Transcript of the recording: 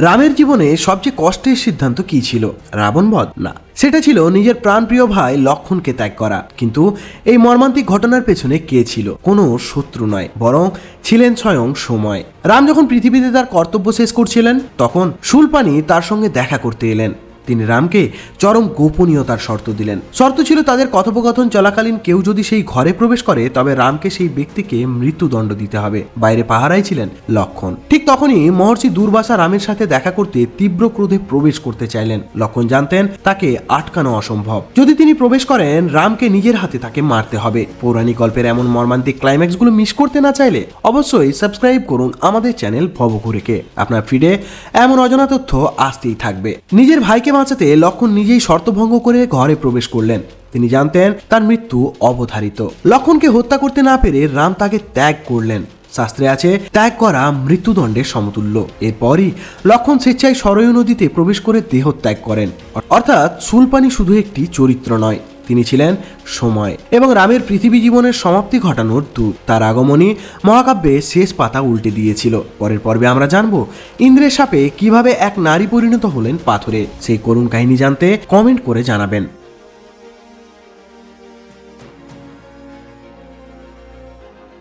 রামের জীবনে সবচেয়ে কষ্টের সিদ্ধান্ত কি ছিল? রাবণ বধ? না। সেটা ছিল নিজের প্রাণপ্রিয় ভাই লক্ষণকে ত্যাগ করা। কিন্তু এই মর্মান্তিক ঘটনার পেছনে কে ছিল? কোনো শত্রু নয়, বরং ছিলেন স্বয়ং সময়। রাম যখন পৃথিবীতে তার কর্তব্য শেষ করছিলেন, তখন শুলপানি তার সঙ্গে দেখা করতে এলেন। তিনি রামকে চরম গোপনীয়তার শর্ত দিলেন। শর্ত ছিল তাদের কথোপকথন চলাকালীন কেউ যদি সেই ঘরে প্রবেশ করে, তবে রামকে সেই ব্যক্তিকে মৃত্যুদণ্ড দিতে হবে। বাইরে পাহারাই ছিলেন লক্ষণ। ঠিক তখনই মহর্ষি দুর্বাসা রামের সাথে দেখা করতে তীব্র ক্রোধে প্রবেশ করতে চাইলেন। লক্ষণ জানতেন তাকে আটকানো অসম্ভব। যদি তিনি প্রবেশ করেন, রামকে নিজের হাতে তাকে মারতে হবে। পৌরাণিক গল্পের এমন মর্মান্তিক ক্লাইম্যাক্সগুলো মিস করতে না চাইলে অবশ্যই সাবস্ক্রাইব করুন আমাদের চ্যানেল ভবঘুরেকে। আপনার ফিডে এমন অজানা তথ্য আসতেই থাকবে। নিজের ভাইকে বাঁচাতে লক্ষণ নিজেই শর্তভঙ্গ করে ঘরে প্রবেশ করলেন। তিনি জানতেন তার মৃত্যু অবধারিত। লক্ষণকে হত্যা করতে না পেরে রাম তাকে ত্যাগ করলেন। শাস্ত্রে আছে, ত্যাগ করা মৃত্যুদণ্ডের সমতুল্য। এরপরই লক্ষণ স্বেচ্ছায় সরয়ু নদীতে প্রবেশ করে দেহ ত্যাগ করেন। অর্থাৎ সুলপানি শুধু একটি চরিত্র নয় তিনি ছিলেন সময়। এবং রামের পৃথিবী জীবনের সমাপ্তি ঘটানোর দূত তার আগমনই মহাকাব্যে শেষ পাতা উল্টে দিয়েছিল। পরের পর্বে আমরা জানব ইন্দ্রের সাপে কীভাবে এক নারী পরিণত হলেন পাথরে। সেই করুণ কাহিনী জানতে কমেন্ট করে জানাবেন।